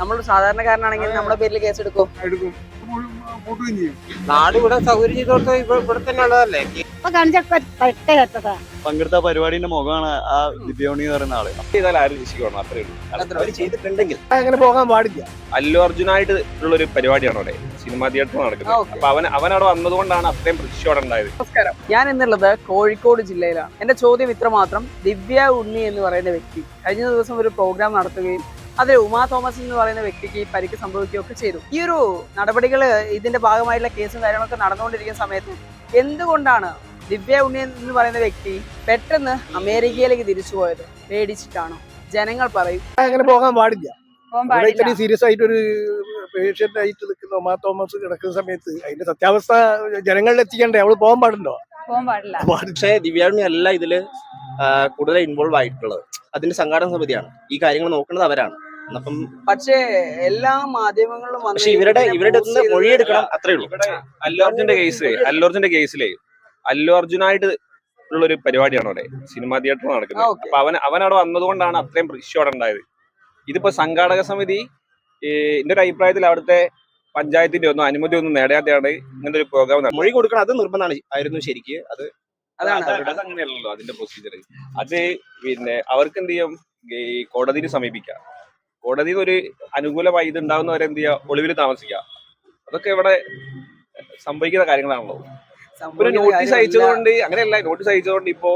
നമ്മൾ സാധാരണക്കാരനാണെങ്കിൽ നമ്മുടെ പേരിൽ കേസ് എടുക്കും. എടുക്കും നാട് ഇവിടെ സൗകര്യം ചെയ്തോടത്ത് ഇവിടെ തന്നെ ഉള്ളതല്ലേ? ഇപ്പൊ കാണിച്ചൊക്കെ പറ്റേറ്റതാ പങ്കെടുത്ത പരിപാടിന്റെ മുഖമാണ് ആ ദിവ്യോണി എന്ന് പറയുന്ന ആൾ. ചെയ്താൽ ആരും രക്ഷിക്കണം അത്രേ ഉള്ളൂ. ചെയ്തിട്ടുണ്ടെങ്കിൽ. അങ്ങനെ പോകാൻ പാടില്ല. അല്ലു അർജുനായിട്ട് ഉള്ള ഒരു പരിപാടിയാണ് അവിടെ? സിനിമാ തിയേറ്റർ നടക്കുന്നത്. അപ്പൊ അവൻ അവൻ അവിടെ വന്നതുകൊണ്ടാണ് അത്രയും പ്രതീക്ഷ അവിടെ ഉണ്ടായത്. നമസ്കാരം. ഞാൻ എന്നുള്ളത് കോഴിക്കോട് ജില്ലയിലാണ്. എന്റെ ചോദ്യം ഇത്ര മാത്രം ദിവ്യ ഉണ്ണി എന്ന് പറയുന്ന വ്യക്തി കഴിഞ്ഞ ദിവസം ഒരു പ്രോഗ്രാം നടത്തുകയും അതിൽ ഉമാ തോമസ് എന്ന് പറയുന്ന വ്യക്തിക്ക് പരിക്ക് സംഭവിക്കുകയൊക്കെ ചെയ്തു. ഈ ഒരു നടപടികൾ ഇതിന്റെ ഭാഗമായിട്ടുള്ള കേസും കാര്യങ്ങളൊക്കെ നടന്നുകൊണ്ടിരിക്കുന്ന സമയത്ത് എന്തുകൊണ്ടാണ് ദിവ്യ ഉണ്ണി എന്ന് പറയുന്ന വ്യക്തി പെട്ടെന്ന് അമേരിക്കയിലേക്ക് തിരിച്ചു പോയത്? പേടിച്ചിട്ടാണോ? ജനങ്ങൾ പറയും. അങ്ങനെ പോകാൻ പാടില്ല. ഇത്രയും സീരിയസ് ആയിട്ട് ഒരു പേഷ്യന്റ് ആയിട്ട് നിൽക്കുന്ന ഒമാ തോമസ് കിടക്കുന്ന സമയത്ത് അതിന്റെ സത്യാവസ്ഥ ജനങ്ങളിൽ എത്തിക്കണ്ടേ? അവൾ പോകാൻ പാടുണ്ടോ? പോകാൻ പാടില്ല. പാടില്ല. പക്ഷേ ദിവ്യാണി അല്ല ഇതിൽ കൂടുതൽ ഇൻവോൾവ് ആയിട്ടുള്ളത്. അതിന്റെ സംഘാടന സമിതിയാണ്. ഈ കാര്യങ്ങൾ നോക്കുന്നത് അവരാണ്. അപ്പം പക്ഷേ എല്ലാ മാധ്യമങ്ങളിലും പക്ഷെ ഇവരുടെ ഇവരുടെ മൊഴിയെടുക്കണം അത്രേ ഉള്ളൂ. അല്ലു അർജുന്റെ കേസ് അല്ലു അർജുന്റെ കേസിലെ അല്ലു അർജുനായിട്ട് ഉള്ള ഒരു പരിപാടിയാണ് അവിടെ സിനിമാ തിയേറ്റർ നടക്കുന്നത്. അപ്പൊ അവൻ അവൻ അവിടെ വന്നതുകൊണ്ടാണ് അത്രയും പ്രതീക്ഷ അവിടെ ഉണ്ടായത്. ഇതിപ്പോ സംഘാടക സമിതി എന്റെ ഒരു അഭിപ്രായത്തിൽ അവിടുത്തെ പഞ്ചായത്തിന്റെ ഒന്നും അനുമതി ഒന്നും നേടാതെയാണ് ഇങ്ങനത്തെ ഒരു പ്രോഗ്രാം മൊഴി കൊടുക്കണം അത് നിർബന്ധമാണ്. ആയിരുന്നു ശരിക്ക്. അത് അതാണ്. അതിന്റെ പ്രൊസീജിയർ അത് പിന്നെ അവർക്ക് എന്ത് ചെയ്യും? ഈ കോടതിയിൽ സമീപിക്കാം. കോടതിയിൽ ഒരു അനുകൂലമായി ഇത് ഉണ്ടാവുന്നവരെ എന്ത് ചെയ്യുക ഒളിവിൽ താമസിക്കുക അതൊക്കെ ഇവിടെ സംഭവിക്കുന്ന കാര്യങ്ങളാണല്ലോ. ഒരു നോട്ടീസ്. അയച്ചതുകൊണ്ട് അങ്ങനെയല്ല നോട്ടീസ് അയച്ചതുകൊണ്ട് ഇപ്പോ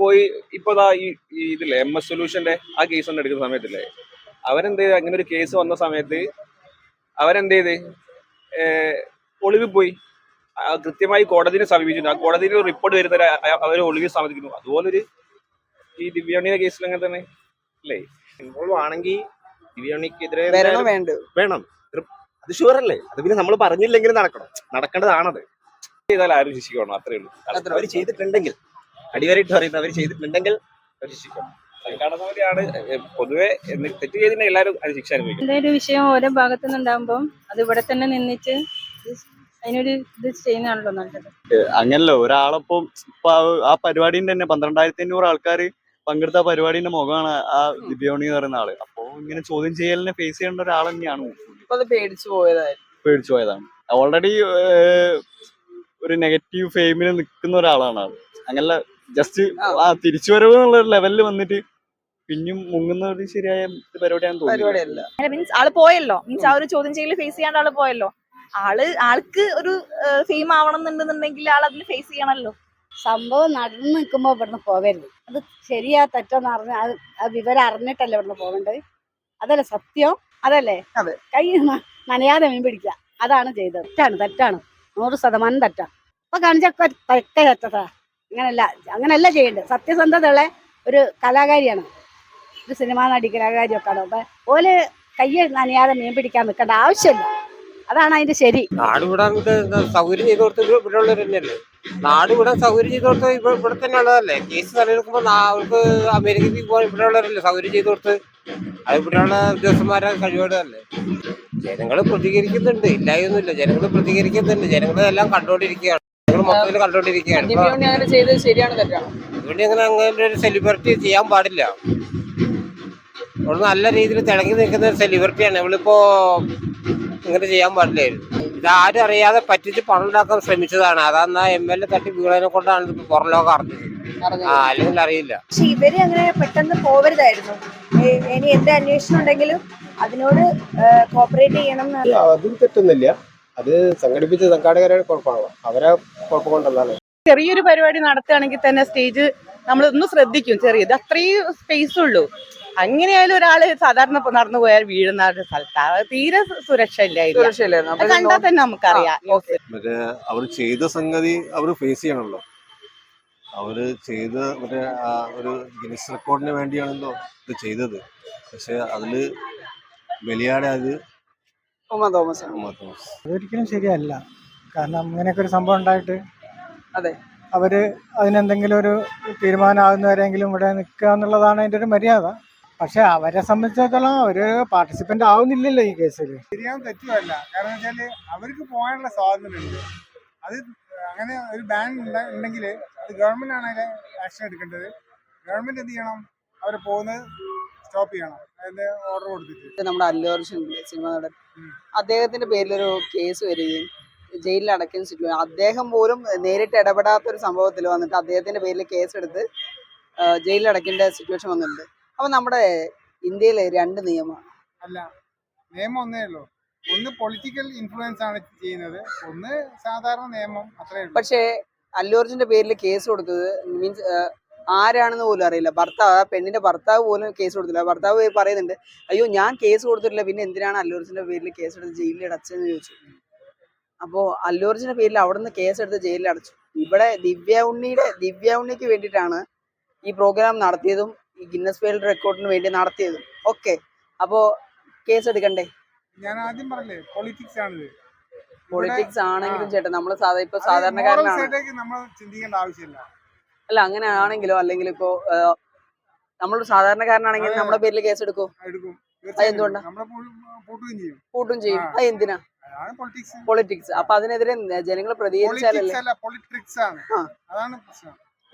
പോയി ഇപ്പൊ ഈ ഇതില്ലേ എം എസ് സൊല്യൂഷന്റെ ആ കേസ് കൊണ്ട് എടുക്കുന്ന സമയത്തില്ലേ അവരെന്ത് ചെയ്ത്? അങ്ങനെ ഒരു കേസ് വന്ന സമയത്ത് അവരെന്ത് ചെയ്ത്? ഒളിവിൽ പോയി. കൃത്യമായി കോടതിനെ സമീപിച്ചു ആ കോടതിയിൽ റിപ്പോർട്ട് വരുന്നവരെ അവർ ഒളിവിൽ സമ്മതിക്കുന്നു അതുപോലൊരു ഈ ദിവ്യാണിയുടെ കേസിൽ അങ്ങനെ തന്നെ അല്ലേ ഇൻവോൾവ് ആണെങ്കിൽ ദിവ്യാണിക്കെതിരെ വരണോ വേണ്ട വേണം. അത് ഷുവർ അല്ലേ അത് പിന്നെ നമ്മൾ പറഞ്ഞില്ലെങ്കിലും നടക്കണം. നടക്കേണ്ടതാണത്. ചെയ്താൽ ആരും ശിക്ഷിക്കണം അത്രേ ഉള്ളൂ. അവർ ചെയ്തിട്ടുണ്ടെങ്കിൽ അടിവരായിട്ട് പറയുന്നത് അവർ ചെയ്തിട്ടുണ്ടെങ്കിൽ അവർ ശിക്ഷിക്കണം. ഏ, പൊതുവെ എന്ത് തെറ്റ് ചെയ്തിട്ടുണ്ടെങ്കിൽ എല്ലാവരും അത് ശിക്ഷ അനുഭവിക്കും. എന്തെങ്കിലും ഒരു വിഷയം ഓരോ ഭാഗത്തു നിന്നുണ്ടാകുമ്പോൾ അത് ഇവിടെ തന്നെ നിന്നിട്ട് അതിനൊരു ഇത് ചെയ്യുന്നതാണല്ലോ നല്ലത്. അങ്ങനല്ലോ ഒരാളപ്പം ആ- ആ പരിപാടിന്റെ തന്നെ പന്ത്രണ്ടായിരത്തി അഞ്ഞൂറ് ആൾക്കാർ പങ്കെടുത്ത ആ പരിപാടിന്റെ മുഖമാണ് ആ ദിവ്യോണി എന്ന് പറയുന്ന ആൾ. അപ്പോ ഇങ്ങനെ ചോദ്യം ചെയ്യലിനെ ഫേസ് ചെയ്യേണ്ട ഒരാൾ തന്നെയാണ് പേടിച്ചു പോയതായിരുന്നു പേടിച്ചു പോയതാണ്. ഓൾറെഡി ഒരു നെഗറ്റീവ് ഫെയിമിൽ നിൽക്കുന്ന ഒരാളാണ് ആൾ. അങ്ങനെ ജസ്റ്റ് ആ. തിരിച്ചുവരവ് എന്നുള്ള ഒരു ലെവലിൽ വന്നിട്ട് പിന്നെയും മുങ്ങുന്ന ഒരു ശരിയായ പരിപാടിയാണ് പരിപാടിയാണെന്ന് തോന്നുന്നു മീൻസ് ആൾ പോയല്ലോ. മീൻസ് ആ ഒരു ചോദ്യം ചെയ്യൽ ഫേസ് ചെയ്യാണ്ട് ആൾ പോയല്ലോ. ആൾ ആൾക്ക് ഒരു ഫെയിം ആവണം എന്നുണ്ടെന്നുണ്ടെങ്കിൽ ആൾ അതിന് ഫേസ് ചെയ്യണല്ലോ. സംഭവം നടന്നു നിൽക്കുമ്പോൾ ഇവിടുന്ന് പോവരുത്. അത് ശരിയാ തെറ്റോന്ന് അറിഞ്ഞ ആ വിവരം അറിഞ്ഞിട്ടല്ലേ ഇവിടുന്ന് പോകേണ്ടത് അതല്ലേ സത്യം? അതല്ലേ? അതെ. കൈ നനയാതെ മീൻ പിടിക്കുക. അതാണ് ചെയ്തത്. തെറ്റാണ് തെറ്റാണ്. നൂറ് ശതമാനം തെറ്റാണ് അപ്പൊ കാണിച്ചൊക്കെ തെറ്റേ തെറ്റാ അങ്ങനല്ല അങ്ങനല്ല ചെയ്യേണ്ടത്. സത്യസന്ധതയുള്ള ഒരു കലാകാരിയാണ്. ഒരു സിനിമാ നടി കലാകാരിയൊക്കെ ആണ്. അപ്പൊ ഓൽ കൈ നനയാതെ മീൻ പിടിക്കാൻ നിൽക്കേണ്ട ആവശ്യമില്ല. അതാണ് അതിന്റെ ശരി. നാടുവിടാൻ സൗകര്യം ചെയ്ത് കൊടുത്തത് ഇവിടെ തന്നെയല്ലേ നാട് ഇവിടെ സൗകര്യം ചെയ്ത് കൊടുത്ത് ഇവിടെ ഇവിടെ തന്നെ ഉള്ളതല്ലേ കേസ് നിലനിൽക്കുമ്പോൾ അവർക്ക് അമേരിക്കയ്ക്ക് പോകാൻ ഇവിടെ ഉള്ളവരല്ലേ സൗകര്യം ചെയ്ത് കൊടുത്ത് അത് ഇവിടെയുള്ള ഉദ്യോഗസ്ഥന്മാരെ കഴിവേണ്ടതല്ലേ ജനങ്ങൾ പ്രതികരിക്കുന്നുണ്ട്. ഇല്ലായൊന്നുമില്ല. ജനങ്ങൾ പ്രതികരിക്കുന്നുണ്ട്. ജനങ്ങൾ എല്ലാം കണ്ടുകൊണ്ടിരിക്കുകയാണ്. ജനങ്ങൾ മൊത്തത്തിൽ കണ്ടുകൊണ്ടിരിക്കുകയാണ്. ഇവിടെ അങ്ങനെ അങ്ങനെ ഒരു സെലിബ്രിറ്റി ചെയ്യാൻ പാടില്ല. അവൾ നല്ല രീതിയിൽ തിളങ്ങി നിൽക്കുന്ന ഒരു സെലിബ്രിറ്റിയാണ് അവളിപ്പോ ഇങ്ങനെ ചെയ്യാൻ പാടില്ലായിരുന്നു. ഇത് ആരും അറിയാതെ പറ്റിച്ച് പണം ഉണ്ടാക്കാൻ ശ്രമിച്ചതാണ്. അതാ എം എൽ എ തട്ടി വീണതിനെ കൊണ്ടാണ് ഇത് പുറം ലോകം അറിഞ്ഞത്. ആ അല്ലെങ്കിൽ അറിയില്ല. പക്ഷെ ഇവർ അങ്ങനെ പെട്ടെന്ന് പോവരുതായിരുന്നു. ഇനി എന്ത് അന്വേഷണം ഉണ്ടെങ്കിലും അതിനോട് കോപ്പറേറ്റ് ചെയ്യണം അതും തെറ്റൊന്നുമില്ല. അത് സംഘടിപ്പിച്ച സംഘാടകരുടെ കുഴപ്പമാണ്. അവരെ കുഴപ്പം കൊണ്ടല്ലാണ് ചെറിയൊരു പരിപാടി നടത്തുകയാണെങ്കിൽ തന്നെ സ്റ്റേജ് നമ്മളൊന്ന് ശ്രദ്ധിക്കും. ചെറിയത് അത്രയും സ്പേസ് ഉള്ളൂ. അങ്ങനെയായാലും ഒരാൾ സാധാരണ നടന്നു പോയാൽ വീഴുന്ന ഒരു സ്ഥലത്താണ് തീരെ സുരക്ഷ സുരക്ഷയില്ലായിരുന്നു. കണ്ടാൽ തന്നെ നമുക്കറിയാം. മറ്റേ അവർ ചെയ്ത സംഗതി അവർ ഫേസ് ചെയ്യണമല്ലോ. അവർ ചെയ്ത മറ്റേ ആ ഒരു ഗിനസ് റെക്കോർഡിന് വേണ്ടിയാണല്ലോ ഇത് ചെയ്തത്. പക്ഷെ അതിൽ ബലിയാടെ അത് തോമസ്. മാത്രം അതൊരിക്കലും ശരിയല്ല. കാരണം അങ്ങനെയൊക്കെ ഒരു സംഭവം ഉണ്ടായിട്ട് അതെ. അവർ അതിനെന്തെങ്കിലും ഒരു തീരുമാനമാകുന്നവരെങ്കിലും ഇവിടെ നിൽക്കുക എന്നുള്ളതാണ് അതിന്റെ ഒരു മര്യാദ. പക്ഷെ അവരെ സംബന്ധിച്ചിടത്തോളം അവർ പാർട്ടിസിപ്പന്റ് ആവുന്നില്ലല്ലോ ഈ കേസിൽ ശരിയാവും തെറ്റുമല്ല. കാരണം വെച്ചാൽ അവർക്ക് പോകാനുള്ള സ്വാതന്ത്ര്യമുണ്ട് അത് അങ്ങനെ ഒരു ബാൻ ഉണ്ടെങ്കിൽ അത് ഗവൺമെന്റ് ആണ് അതിൽ ആക്ഷൻ എടുക്കേണ്ടത്. ഗവൺമെന്റ് എന്ത് ചെയ്യണം? അവരെ പോകുന്നത് സ്റ്റോപ്പ് ചെയ്യണം. അതിന്റെ ഓർഡർ കൊടുത്തിട്ട്. നമ്മുടെ അല്ലൂർ സിനിമ നടൻ? അദ്ദേഹത്തിന്റെ അദ്ദേഹത്തിന്റെ പേരിലൊരു കേസ് വരികയും ജയിലിൽ അടയ്ക്കുന്ന സിറ്റുവേഷൻ അദ്ദേഹം പോലും നേരിട്ട് ഇടപെടാത്ത ഒരു സംഭവത്തിൽ വന്നിട്ട് അദ്ദേഹത്തിന്റെ പേരിൽ കേസെടുത്ത് ജയിലിൽ അടയ്ക്കേണ്ട സിറ്റുവേഷൻ വന്നിട്ടുണ്ട്. അപ്പൊ നമ്മുടെ ഇന്ത്യയിലെ രണ്ട് നിയമമാണ് അല്ല നിയമം ഒന്നേ ഉള്ളൂ. ഒന്ന് പൊളിറ്റിക്കൽ ഇൻഫ്ലുവൻസ് ആണ് ചെയ്യുന്നത്. ഒന്ന് സാധാരണ നിയമം അത്രേ ഉള്ളൂ. പക്ഷേ അല്ലൂർജിന്റെ പേരിൽ കേസ് കൊടുത്തത് മീൻസ് ആരാണെന്ന് പോലും അറിയില്ല. ഭർത്താവ് ആ പെണ്ണിന്റെ ഭർത്താവ് പോലും കേസ് കൊടുത്തില്ല. ഭർത്താവ് പറയുന്നുണ്ട് അയ്യോ ഞാൻ കേസ് കൊടുത്തിട്ടില്ല. പിന്നെ എന്തിനാണ് അല്ലൂർജിന്റെ പേരിൽ കേസ് എടുത്ത് ജയിലിൽ അടച്ചതെന്ന് ചോദിച്ചു. അപ്പോ അല്ലൂർജിന്റെ പേരിൽ അവിടെ നിന്ന് കേസ് എടുത്ത് ജയിലിൽ അടച്ചു. ഇവിടെ ദിവ്യ ഉണ്ണിയുടെ ദിവ്യ ഉണ്ണിക്ക് വേണ്ടിയിട്ടാണ് ഈ പ്രോഗ്രാം നടത്തിയതും ഈ ഗിന്നസ് വേൾഡ് റെക്കോർഡിന് വേണ്ടി നടത്തിയത്. ഓക്കെ അപ്പോ കേസ് എടുക്കണ്ടേ? ഞാൻ ആദ്യം പറഞ്ഞില്ലേ പൊളിറ്റിക്സ് ആണ് പൊളിറ്റിക്സ് ആണെങ്കിലും ചേട്ടാ നമ്മൾ സാധാ ഇപ്പൊ സാധാരണക്കാരനാണ്. നമ്മൾ ചിന്തിക്കേണ്ട ആവശ്യമില്ല. അല്ല അങ്ങനെ ആണെങ്കിലോ അല്ലെങ്കിൽ ഇപ്പോ നമ്മൾ സാധാരണക്കാരനാണെങ്കിൽ. നമ്മുടെ പേരിൽ കേസ് എടുക്കും? കൂട്ടും ചെയ്യും. അത് എന്തിനാ? പൊളിറ്റിക്സ് അപ്പൊ അതിനെതിരെ ജനങ്ങൾ പ്രതികരിച്ചാലല്ലേ?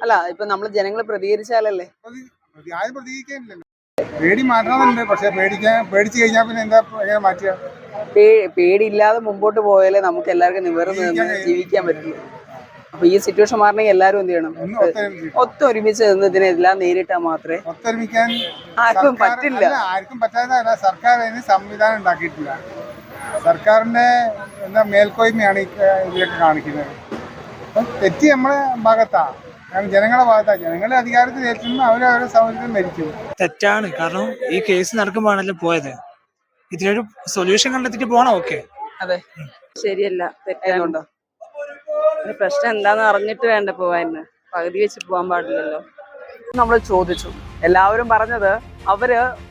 അല്ല ഇപ്പൊ നമ്മൾ ജനങ്ങൾ പ്രതികരിച്ചാലല്ലേ? പ്രതി- പ്രതി- ആരും പ്രതികരിക്കാനില്ലല്ലോ പേടി മാറ്റണമെന്നുണ്ട് പക്ഷെ പേടിക്കാൻ പേടിച്ചു കഴിഞ്ഞാൽ പിന്നെ എന്താ എങ്ങനെ മാറ്റുക? പേടിയില്ലാതെ മുമ്പോട്ട് പോയാലേ നമുക്ക് എല്ലാവർക്കും നിവർന്ന് നിന്ന് ജീവിക്കാൻ പറ്റുള്ളൂ. അപ്പൊ ഈ സിറ്റുവേഷൻ മാറണമെങ്കിൽ എല്ലാവരും എന്ത് ചെയ്യണം? ഒത്തൊരുമിച്ച്. ഒത്തൊരുമിച്ച് നിന്ന് ഇതിനെല്ലാം നേരിട്ടാൽ മാത്രമേ ഒത്തൊരുമിക്കാൻ ആർക്കും പറ്റില്ല. ആർക്കും പറ്റാത്തതല്ല. സർക്കാർ അതിന് സംവിധാനം ഉണ്ടാക്കിയിട്ടില്ല. സർക്കാരിന്റെ എന്താ മേൽക്കോയ്മയാണ് ഇതിലൊക്കെ കാണിക്കുന്നത്. തെറ്റി തെറ്റ് നമ്മളെ ഭാഗത്താ. കാരണം ജനങ്ങളുടെ ഭാഗത്താണ് ജനങ്ങളെ അധികാരത്തിൽ ഏറ്റുന്ന അവർ അവരുടെ സൗകര്യത്തിൽ മരിക്കും. തെറ്റാണ്. കാരണം ഈ കേസ് നടക്കുമ്പോഴാണല്ലോ പോയത്. ഇതിനൊരു സൊല്യൂഷൻ കണ്ടെത്തിട്ട് പോണം? ഓക്കെ അതെ. ശരിയല്ല. തെറ്റാണ്. എന്തുകൊണ്ടാ? പ്രശ്നം എന്താന്ന് അറിഞ്ഞിട്ട് വേണ്ട പോവാന്ന് പകുതി വെച്ച് പോകാൻ പാടില്ലല്ലോ. നമ്മൾ ചോദിച്ചു. എല്ലാവരും പറഞ്ഞത് അവർ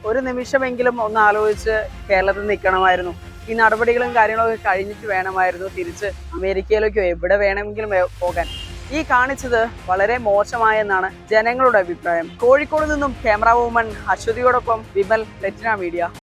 ഒരു നിമിഷമെങ്കിലും ഒന്ന് ആലോചിച്ച് കേരളത്തിൽ നിൽക്കണമായിരുന്നു. ഈ നടപടികളും കാര്യങ്ങളൊക്കെ കഴിഞ്ഞിട്ട് വേണമായിരുന്നു തിരിച്ച് അമേരിക്കയിലേക്കോ എവിടെ വേണമെങ്കിലും പോകാൻ. ഈ കാണിച്ചത് വളരെ മോശമായെന്നാണ് ജനങ്ങളുടെ അഭിപ്രായം. കോഴിക്കോട് നിന്നും ക്യാമറ വുമൺ അശ്വതിയോടൊപ്പം വിമൽ ലെറ്റിന മീഡിയ.